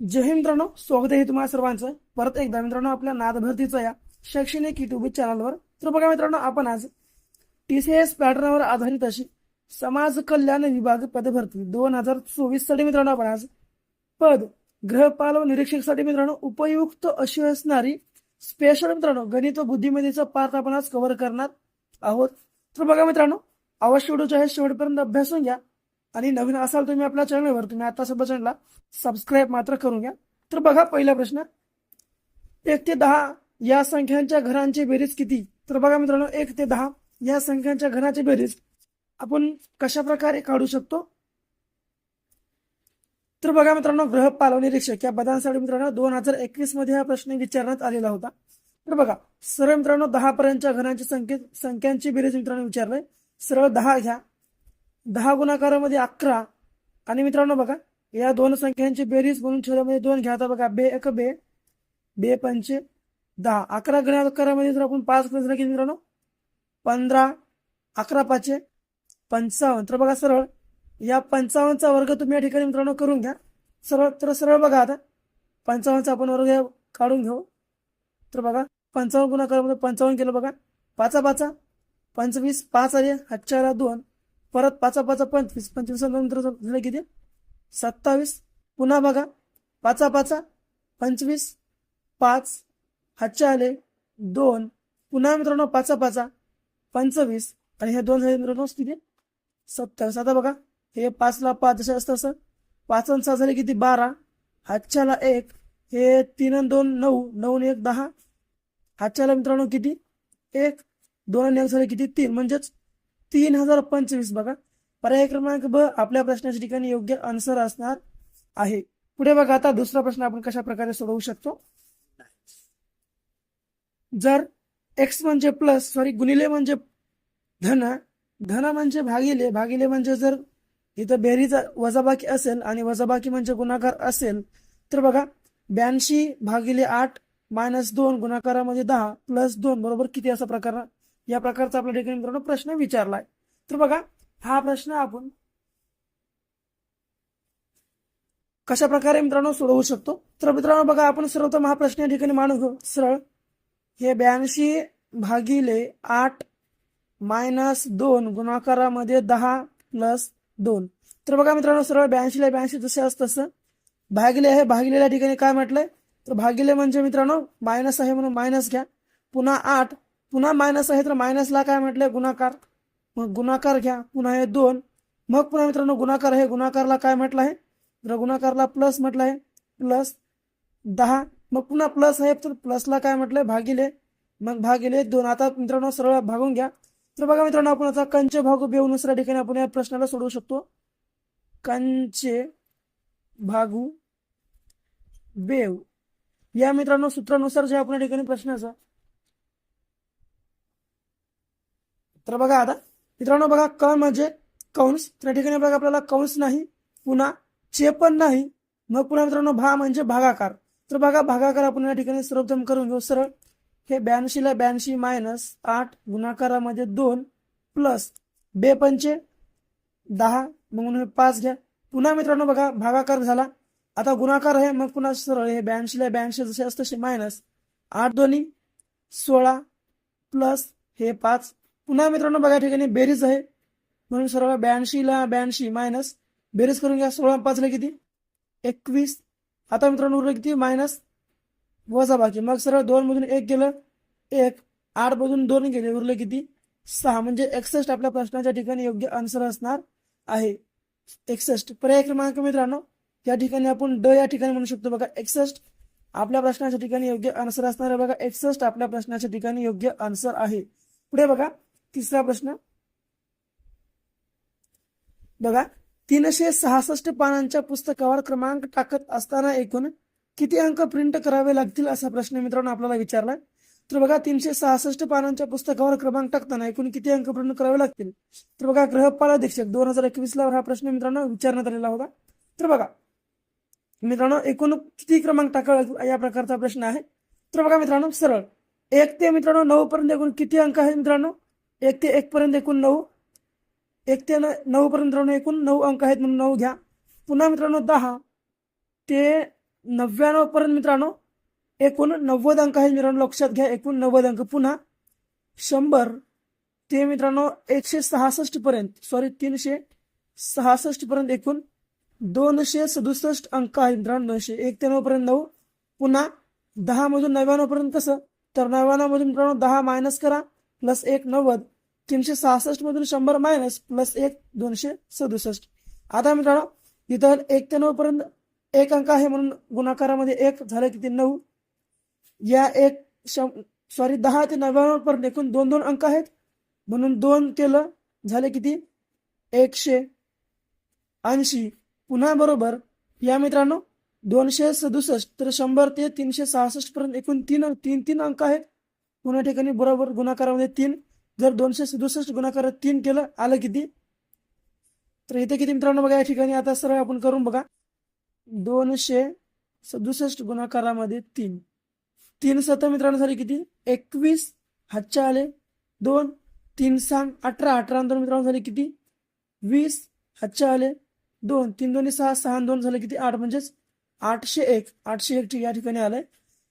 जय हिंद मित्रांनो स्वागत आहे तुम्हाला सर्वांचं. परत एकदा मित्रांनो आपल्या नाद भरतीचं या शैक्षणिक युट्यूब चॅनलवर तर बघा मित्रांनो आपण आज टी सी एस पॅटर्नवर आधारित अशी समाज कल्याण विभाग पदभरती दोन हजार चोवीससाठी मित्रांनो आपण आज पद ग्रहपाल व निरीक्षकसाठी मित्रांनो उपयुक्त अशी असणारी स्पेशल मित्रांनो गणित व बुद्धिमत्तेचा पार्ट आपण आज कव्हर करणार आहोत. तर बघा मित्रांनो अवश्य व्हिडिओच्या शेवटपर्यंत अभ्यासून घ्या. आणि नवीन असाल तुम्ही आपल्या चॅनलवर तुम्ही आता सुद्धा चॅनलला सबस्क्राईब मात्र करून घ्या. तर बघा पहिला प्रश्न. एक ते दहा या संख्यांच्या घरांची बेरीज किती? तर बघा मित्रांनो एक ते दहा या संख्यांच्या घराची बेरीज आपण कशा प्रकारे काढू शकतो? तर बघा मित्रांनो ग्रह पालव निरीक्षक या पदांसाठी मित्रांनो दोन हजार एकवीसमध्ये हा प्रश्न विचारण्यात आलेला होता. तर बघा सरळ मित्रांनो दहा पर्यंतच्या घरांची संख्ये संख्यांची बेरीज मित्रांनो विचारलंय. सरळ दहा घ्या. दहा गुणाकारामध्ये अकरा. आणि मित्रांनो बघा या दोन संख्यांची बेरीज म्हणून छेदामध्ये दोन घ्या. आता बघा बे एक बे बे पंचे दहा. अकरा गुणाकारामध्ये जर आपण पाच गुण तर मित्रांनो पंधरा अकरा पाचशे पंचावन्न. तर बघा सरळ या पंचावन्नचा वर्ग तुम्ही या ठिकाणी मित्रांनो करून घ्या. सरळ तर सरळ बघा आता. पंचावन्नचा आपण वर्ग काढून घेऊ. तर बघा पंचावन्न गुणाकारामध्ये पंचावन्न केलं बघा. पाचा पाचा पंचवीस पाच आले हजार दोन. परत पाचा पाचा पंचवीस पंचवीस नंतर झालं किती सत्तावीस. पुन्हा बघा पाचा पाचा पंचवीस पाच हातच्या आले दोन. पुन्हा मित्रांनो पाचा पाचा पंचवीस. आणि हे दोन झाले मित्रांनो किती? सत्तावीस आता बघा हे पाचला पाच जसे असतं असं पाच आणि सहा झाले किती? बारा. हातच्याला एक. हे तीन आणि दोन नऊ. नऊ आणि एक दहा. हातच्याला मित्रांनो किती? एक. दोन आणि एक झाले किती? तीन. म्हणजेच तीन हजार पंचवीस बघा. पर्याय क्रमांक ब आपल्या प्रश्नाच्या ठिकाणी योग्य आन्सर असणार आहे. पुढे बघा आता दुसरा प्रश्न आपण कशा प्रकारे सोडवू शकतो? जर एक्स म्हणजे प्लस सॉरी गुणिले म्हणजे धन धन म्हणजे भागिले भागिले म्हणजे जर इथं बेरीज वजाबाकी असेल आणि वजाबाकी म्हणजे गुणाकार असेल तर बघा ब्याऐंशी भागिले आठ मायनस दोन गुणाकारामध्ये दहा प्लस दोन बरोबर किती असा प्रकार या प्रकारचा आपल्या ठिकाणी मित्रांनो प्रश्न विचारलाय. तर बघा हा प्रश्न आपण कशा प्रकारे मित्रांनो सोडवू शकतो? तर मित्रांनो बघा आपण सर्वप्रथम हा प्रश्न या ठिकाणी मानू घेऊ. सरळ. हे ब्याऐंशी भागिले आठ मायनस दोन गुणाकारामध्ये दहा प्लस दोन. तर बघा मित्रांनो सरळ ब्याऐंशीला ब्याऐंशी जसे असत तसं. भागिले आहे भागिलेल्या ठिकाणी काय म्हटलंय? तर भागिले म्हणजे मित्रांनो मायनस आहे म्हणून मायनस घ्या. पुन्हा आठ पुन्हा मायनस आहे तर मायनसला काय म्हटलंय? गुणाकार. मग गुणाकार घ्या. पुन्हा हे दोन. मग पुन्हा मित्रांनो गुणाकार आहे गुणाकारला काय म्हटलं आहे? तर गुणाकारला प्लस म्हटलं आहे. प्लस दहा. मग पुन्हा प्लस आहे तर प्लसला काय म्हटलंय? भागिले. मग भागिले दोन. आता मित्रांनो सरळ भागून घ्या. तर बघा मित्रांनो आपण आता कंचे भागू दुसऱ्या ठिकाणी आपण या प्रश्नाला सोडवू शकतो. कंचे भागू बेव या मित्रांनो सूत्रानुसार जे आपण या ठिकाणी प्रश्नाचा तर बघा आता मित्रांनो बघा क म्हणजे कंस. त्या ठिकाणी बघा आपल्याला कंस नाही पुन्हा चे पण नाही. मग पुन्हा मित्रांनो भा म्हणजे भागाकार. तर बघा भागाकार आपण या ठिकाणी सर्वप्रथम करून घेऊ. सरळ. हे ब्याऐंशीला ब्याऐंशी मायनस आठ गुणाकारामध्ये दोन प्लस बे पंचे दहा. मग म्हणून पाच घ्या. पुन्हा मित्रांनो बघा भागाकार झाला. आता गुणाकार आहे मग पुन्हा सरळ. हे ब्याऐंशीला ब्याऐंशी जसे असतं तसे मायनस आठ दोन्ही सोळा प्लस हे पाच पुन्हा मित्रांनो बघा या ठिकाणी बेरीज आहे. म्हणून सर्व ब्याऐंशीला ब्याऐंशी मायनस बेरीज करून घ्या सोळा पाचला किती? एकवीस. आता मित्रांनो उरलं किती? मायनस वजा बाकी. मग सरळ दोन मधून एक गेलं एक. आठ मधून दोन गेले उरले किती? सहा. म्हणजे एकसष्ट आपल्या प्रश्नाच्या ठिकाणी योग्य आन्सर असणार आहे. एकसष्ट. पर्याय क्रमांक मित्रांनो या ठिकाणी आपण ड या ठिकाणी म्हणू शकतो बघा. एकसष्ट. आपल्या प्रश्नाच्या ठिकाणी योग्य आन्सर असणार आहे बघा. एकसष्ट आपल्या प्रश्नाच्या ठिकाणी योग्य आन्सर आहे. पुढे बघा. तिसरा प्रश्न. बघा तीनशे सहासष्ट पानांच्या पुस्तकावर क्रमांक टाकत असताना एकूण किती अंक प्रिंट करावे लागतील असा प्रश्न मित्रांनो आपल्याला विचारलाय तर बघा तीनशे सहासष्ट पानांच्या पुस्तकावर क्रमांक टाकताना एकूण किती अंक प्रिंट करावे लागतील? तर बघा ग्रहपाल अधीक्षक दोन हजार एकवीस ला हा प्रश्न मित्रांनो विचारण्यात आलेला होता. तर बघा मित्रांनो एकूण किती क्रमांक टाकावे लागतील? या प्रकारचा प्रश्न आहे. तर बघा मित्रांनो सरळ. एक ते मित्रांनो नऊ पर्यंत एकूण किती अंक आहेत मित्रांनो? एक ते एकपर्यंत एकूण नऊ. एक ते न- नऊपर्यंत मित्रांनो एकूण नऊ अंक आहेत म्हणून नऊ घ्या. पुन्हा मित्रांनो दहा. ते नव्याण्णवपर्यंत मित्रांनो एकूण नव्वद अंक आहेत मित्रांनो. लक्षात घ्या एकूण नव्वद अंक. पुन्हा शंभर. ते मित्रांनो एकशे सहासष्टपर्यंत सॉरी तीनशे सहासष्टपर्यंत एकूण दोनशे सदुसष्ट अंक आहेत मित्रांनो. दोनशे एक ते नऊपर्यंत नऊ. पुन्हा दहामधून नव्याण्णवपर्यंत कसं? तर नव्याण्णवमधून मित्रांनो दहा मायनस करा. प्लस एक नव्वद तीनशे सहासष्ट मधून शंभर मायनस प्लस एक दोनशे सदुसष्ट. आता मित्रांनो इथं एक ते नऊ पर्यंत एक अंक आहे म्हणून गुणाकारामध्ये एक झालं किती नऊ. या एक शं सॉरी दहा ते नव्याण्णव पर्यंत एकूण दोन दोन अंक आहेत. म्हणून दोन केलं झाले किती? एकशे ऐंशी. पुन्हा बरोबर या मित्रांनो दोनशे सदुसष्ट तर शंभर ते तीनशे सहासष्ट पर्यंत एकूण तीन तीन तीन अंक आहेत. पुन्हा ठिकाणी बरोबर गुणाकारामध्ये म्हणजे तीन. जर दोनशे सदुसष्ट गुणाकारात तीन केलं आलं किती? तर इथे किती मित्रांनो बघा या ठिकाणी आता सरळ आपण करून बघा. दोनशे सदुसष्ट गुणाकारामध्ये तीन. तीन सत मित्रांनो झाले किती? एकवीस. हातच्या आले दोन. तीन सांग अठरा. अठरा नंतर दोन मित्रांनो झाले किती? वीस. हातच्या आले दोन. तीन दोन्ही सहा सहा दोन झाले किती? आठ. म्हणजेच आठशे एक. आठशे एक या ठिकाणी आलंय.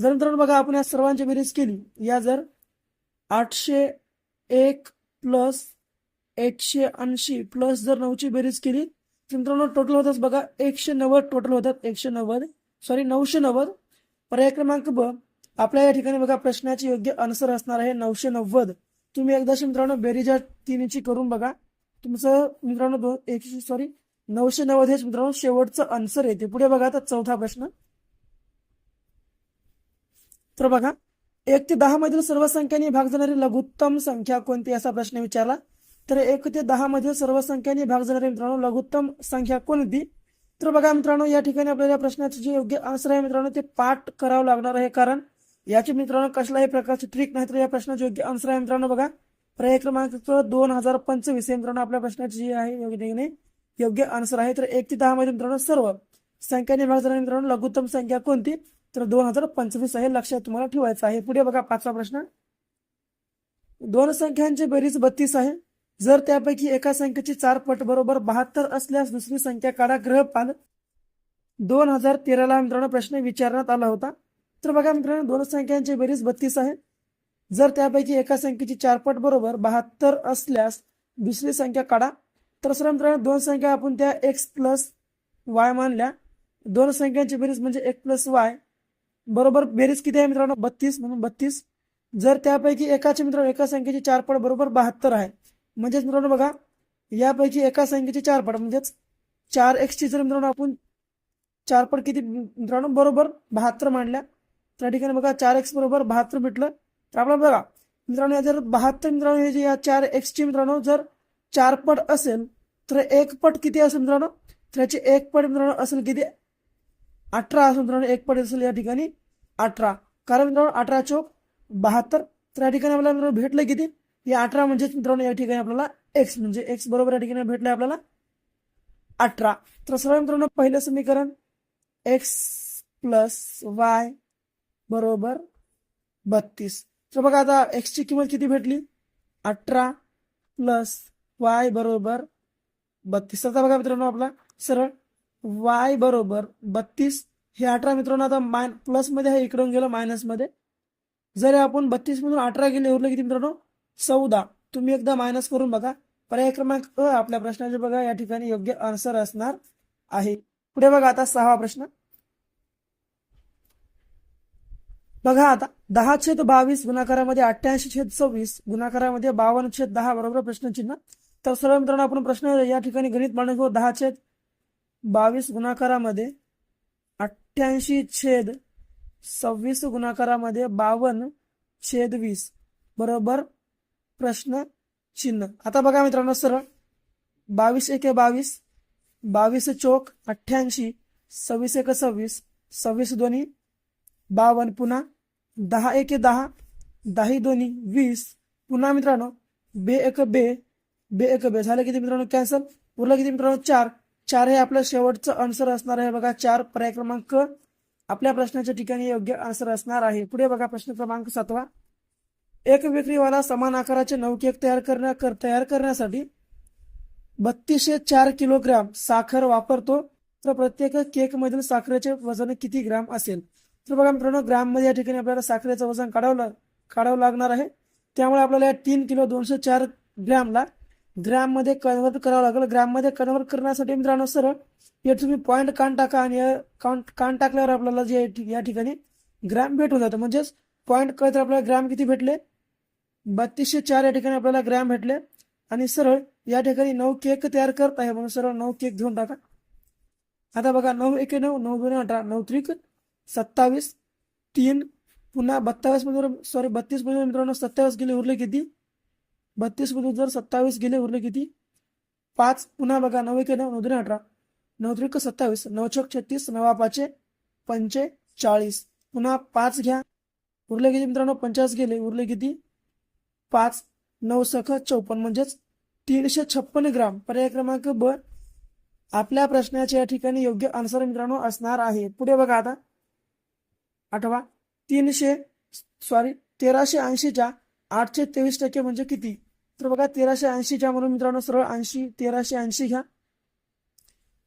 जर मित्रांनो बघा आपण या सर्वांची बेरीज केली. या जर आठशे एक प्लस एकशे ऐंशी प्लस जर नऊची बेरीज केली तर मित्रांनो टोटल होतात बघा एकशे नव्वद टोटल होतात. एकशे नव्वद सॉरी नऊशे नव्वद. पर्याय क्रमांक ब आपल्या या ठिकाणी बघा प्रश्नाचे योग्य आन्सर असणार आहे नऊशे नव्वद. तुम्ही एकदाशी मित्रांनो बेरीजा तिन्हीची करून बघा. तुमचं मित्रांनो दोन एकशे सॉरी नऊशे नव्वद हेच मित्रांनो शेवटचं आन्सर येते. पुढे बघा आता चौथा प्रश्न. तर बघा एक ते दहा मधील सर्व संख्यांनी भाग जाणारी लघुत्तम संख्या कोणती असा प्रश्न विचारला? तर एक ते दहा मधील सर्व संख्यांनी भाग जाणारी मित्रांनो लघुत्तम संख्या कोणती? तर बघा मित्रांनो या ठिकाणी आपल्याला या प्रश्नाचे जे योग्य आन्सर आहे मित्रांनो ते पाठ करावं लागणार आहे. कारण याची मित्रांनो कसल्याही प्रकारची ट्रिक नाही तर या प्रश्नाचे योग्य आन्सर आहे मित्रांनो बघा. पर्याय क्रमांक दोन हजार पंचवीस हे मित्रांनो आपल्या प्रश्नाची जी आहे योग्य योग्य आन्सर आहे. तर एक ते दहा मध्ये मित्रांनो सर्व संख्याने भाग जाणारी मित्रांनो लघुत्तम संख्या कोणती? तर दोन हजार पंचवीस आहे लक्षात तुम्हाला ठेवायचं आहे. पुढे बघा पाचवा प्रश्न. दोन संख्यांची बेरीज बत्तीस आहे. जर त्यापैकी एका संख्येची चार पट बरोबर बहात्तर असल्यास दुसरी संख्या काढा ग्रहपाल. दोन हजार तेराला मित्रांनो प्रश्न विचारण्यात आला होता. तर बघा मित्रांनो दोन संख्यांची बेरीज बत्तीस आहे. जर त्यापैकी एका संख्येची चार पट बरोबर बहात्तर असल्यास दुसरी संख्या काढा. तर सर मित्रांनो दोन संख्या आपण त्या एक्स प्लस वाय मानल्या. दोन संख्यांची बेरीज म्हणजे एक प्लस वाय बरोबर बेरीज किती आहे मित्रांनो? बत्तीस म्हणून बत्तीस. जर त्यापैकी एकाचे मित्रांनो एका संख्येचे चार पट बरोबर बहात्तर आहे. म्हणजेच मित्रांनो बघा यापैकी एका संख्येचे चार पट म्हणजेच चार एक्सची जर मित्रांनो आपण चार पट किती मित्रांनो बरोबर बहात्तर मांडल्या त्या ठिकाणी बघा चार एक्स बरोबर बहात्तर भेटलं तर आपल्याला बघा मित्रांनो या जर बहात्तर मित्रांनो हे जे या चार एक्सची मित्रांनो जर चार पट असेल तर एक पट किती असेल मित्रांनो? तर याचे एक पट मित्रांनो असेल किती? अठरा असेल मित्रांनो एक पट असेल या ठिकाणी अठरा. कारण मित्रांनो अठरा चौक बहात्तर. तर या ठिकाणी आपल्याला मित्रांनो भेटलं किती? या अठरा म्हणजेच मित्रांनो या ठिकाणी आपल्याला एक्स म्हणजे एक्स बरोबर या ठिकाणी भेटलं आपल्याला अठरा. तर सर्व मित्रांनो पहिलं समीकरण एक्स प्लस वाय बरोबर बत्तीस. तर बघा आता एक्सची किंमत किती भेटली? अठरा प्लस वाय बरोबर बत्तीस. आता बघा मित्रांनो आपला सरळ वाय बरोबर बत्तीस हे अठरा मित्रांनो आता माय प्लसमध्ये आहे इकडून गेलं मायनसमध्ये जर आपण बत्तीस मधून अठरा गेले उरले किती मित्रांनो? चौदा. तुम्ही एकदा मायनस करून बघा. पर्याय क्रमांक अ आपल्या प्रश्नाचे बघा या ठिकाणी योग्य आन्सर असणार आहे. पुढे बघा आता सहावा प्रश्न. बघा आता दहा छेद बावीस गुणाकारामध्ये अठ्ठ्याऐंशी छेद सव्वीस गुणाकारामध्ये बावन्न छेद दहा बरोबर प्रश्नचिन्ह. तर सर्व मित्रांनो आपण प्रश्न या ठिकाणी गणित मांडून घेऊ. दहा छेद बावीस गुणाकारामध्ये अठ्ठ्याऐंशी छेद सव्वीस गुणाकारामध्ये बावन्न छेद वीस. बरोबर? प्रश्न चिन्ह. आता बघा मित्रांनो सरळ. बावीस एके बावीस बावीस चोक अठ्ठ्याऐंशी सव्वीस एक सव्वीस सव्वीस दोन्ही बावन्न पुन्हा दहा एक दहा दहा दोन्ही वीस. पुन्हा मित्रांनो बे एक बे बे एक बे. झालं किती मित्रांनो? कॅन्सल. उरलं किती मित्रांनो? चार. चार हे आपलं शेवटचं आन्सर असणार आहे. बघा चार पर्याय क्रमांक आपल्या प्रश्नाच्या ठिकाणी योग्य आन्सर असणार आहे. पुढे बघा प्रश्न क्रमांक सातवा. एक विक्रीवाला समान आकाराचे नऊ केक तयार करण्या कर तयार करण्यासाठी बत्तीसशे चार किलोग्राम साखर वापरतो. तर प्रत्येक केकमधील साखरेचे वजन किती ग्राम असेल? तर बघा मित्रांनो ग्राममध्ये या ठिकाणी आपल्याला साखरेचं वजन काढावं काढावं लागणार आहे. त्यामुळे आपल्याला या तीन किलो दोनशे चार ग्रॅमला ग्रॅममध्ये कन्वर्ट करावं लागेल. ग्रॅममध्ये कन्वर्ट करण्यासाठी मित्रांनो सरळ हे तुम्ही पॉईंट कान टाका आणि कान टाकल्यावर आपल्याला जे या ठिकाणी ग्रॅम भेटून जातं. म्हणजेच पॉईंट कळत आपल्याला ग्रॅम किती भेटले? बत्तीसशे चार या ठिकाणी आपल्याला ग्रॅम भेटले. आणि सरळ या ठिकाणी नऊ केक तयार करत आहे. म्हणून सरळ नऊ केक घेऊन टाका. आता बघा नऊ एके नऊ नऊ दोन अठरा नऊ त्रिक सत्तावीस तीन पुन्हा बत्तावीस सॉरी बत्तीस मित्रांनो सत्तावीस गेले उरले किती? बत्तीस मधून जर सत्तावीस गेले उरले किती? पाच. पुन्हा बघा नऊ एक नऊ नऊ अठरा. नऊ त्रिक सत्तावीस. नऊ चौक छत्तीस. नवा पाचे पंचे चाळीस. पुन्हा पाच घ्या. उरले किती मित्रांनो? पंचाळीस गेले. उरले किती? पाच. नऊ सख चौपन्न म्हणजेच तीनशे छप्पन ग्राम. पर्याय क्रमांक ब. आपल्या प्रश्नाच्या या ठिकाणी योग्य आन्सर मित्रांनो असणार आहे. पुढे बघा आता. आठवा. तीनशे सॉरी तेराशे ऐंशीच्या आठशे तेवीस टक्के म्हणजे किती? तर बघा तेराशे ऐंशीच्या म्हणून मित्रांनो सरळ ऐंशी तेराशे ऐंशी घ्या.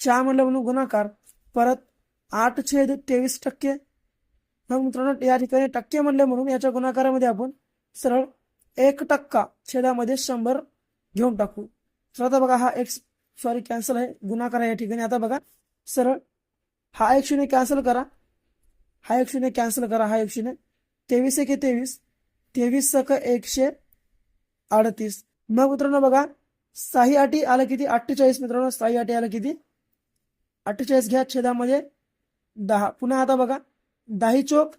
च्या म्हणलं म्हणून गुणाकार. परत आठ छेद तेवीस टक्के. मग मित्रांनो या ठिकाणी टक्के म्हणले म्हणून याच्या गुणाकारामध्ये आपण सरळ एक टक्का छेदामध्ये शंभर घेऊन टाकू. तर आता बघा हा एक सॉरी कॅन्सल आहे. गुणाकार आहे या ठिकाणी. आता बघा सरळ हा एक शून्य कॅन्सल करा. हा एक शून्य कॅन्सल करा. हा एक शून्य. तेवीस एक तेवीस. तेवीस सक एकशे अडतीस. मग मित्रांनो बघा साही अटी आलं किती? अठ्ठेचाळीस मित्रांनो साही अटी आलं किती? अठ्ठेचाळीस घ्या छेदामध्ये दहा. पुन्हा आता बघा दाही चोक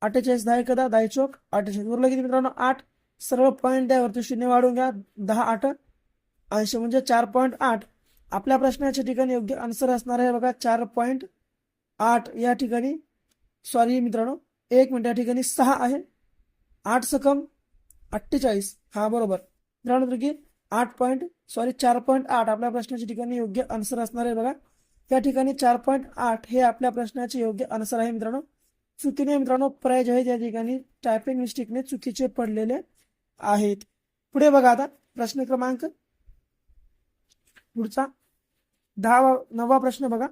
अठ्ठेचाळीस दहा एकदा दाही चोक अठ्ठेचाळीस. उरलं किती मित्रांनो? आठ. सरळ पॉईंट त्यावरती शून्य वाढून घ्या दहा आठ. ऐंशी म्हणजे चार पॉईंट आठ. आपल्या प्रश्नाच्या ठिकाणी योग्य आन्सर असणार आहे बघा चार पॉईंट आठ. या ठिकाणी सॉरी मित्रांनो एक मिनिट या ठिकाणी सहा आहे. आठ सकम अठ्ठेचाळीस. हा बरोबर. मित्रांनो की आठ पॉईंट सॉरी चार पॉईंट आठ आपल्या प्रश्नाच्या ठिकाणी योग्य आन्सर असणार आहे बघा. त्या ठिकाणी चार पॉईंट आठ हे आपल्या प्रश्नाचे योग्य आन्सर आहे मित्रांनो. चुकीने मित्रांनो प्राय जे आहे त्या ठिकाणी टायपिंग मिस्टेकने चुकीचे पडलेले आहेत. पुढे बघा आता प्रश्न क्रमांक पुढचा. दहा नववा प्रश्न बघा.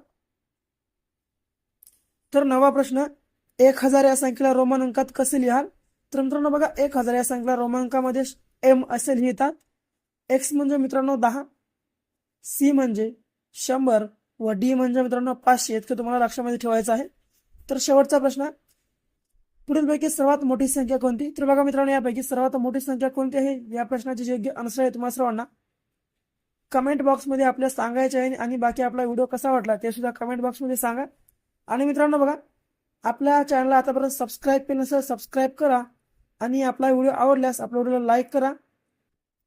तर नवा प्रश्न एक हजार या संख्येला रोमन अंकात कसे लिहाल? तर मित्रांनो बघा एक हजार या संख्येला रोमांकामध्ये एम असे लिहितात एक्स म्हणजे मित्रांनो दहा सी म्हणजे शंभर व डी म्हणजे मित्रांनो पाचशे इतकं तुम्हाला लक्षामध्ये ठेवायचं आहे. तर शेवटचा प्रश्न पुढीलपैकी सर्वात मोठी संख्या कोणती? तर बघा मित्रांनो यापैकी सर्वात मोठी संख्या कोणती आहे? या प्रश्नाचे योग्य आन्सर आहे तुम्हाला सर्वांना कमेंट बॉक्समध्ये आपल्या सांगायचे आहे आणि बाकी आपला व्हिडिओ कसा वाटला ते सुद्धा कमेंट बॉक्समध्ये सांगा. आणि मित्रांनो बघा आपल्या चॅनलला आतापर्यंत सबस्क्राईब केलं नसेल सबस्क्राईब करा. आणि आपला व्हिडिओ आवडल्यास आपल्या व्हिडिओला लाईक करा.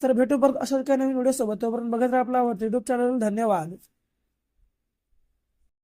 तर भेटू परत अशाच काही नवीन व्हिडिओ सोबत तोपर्यंत बघत राहा आपला युट्यूब चॅनल धन्यवाद.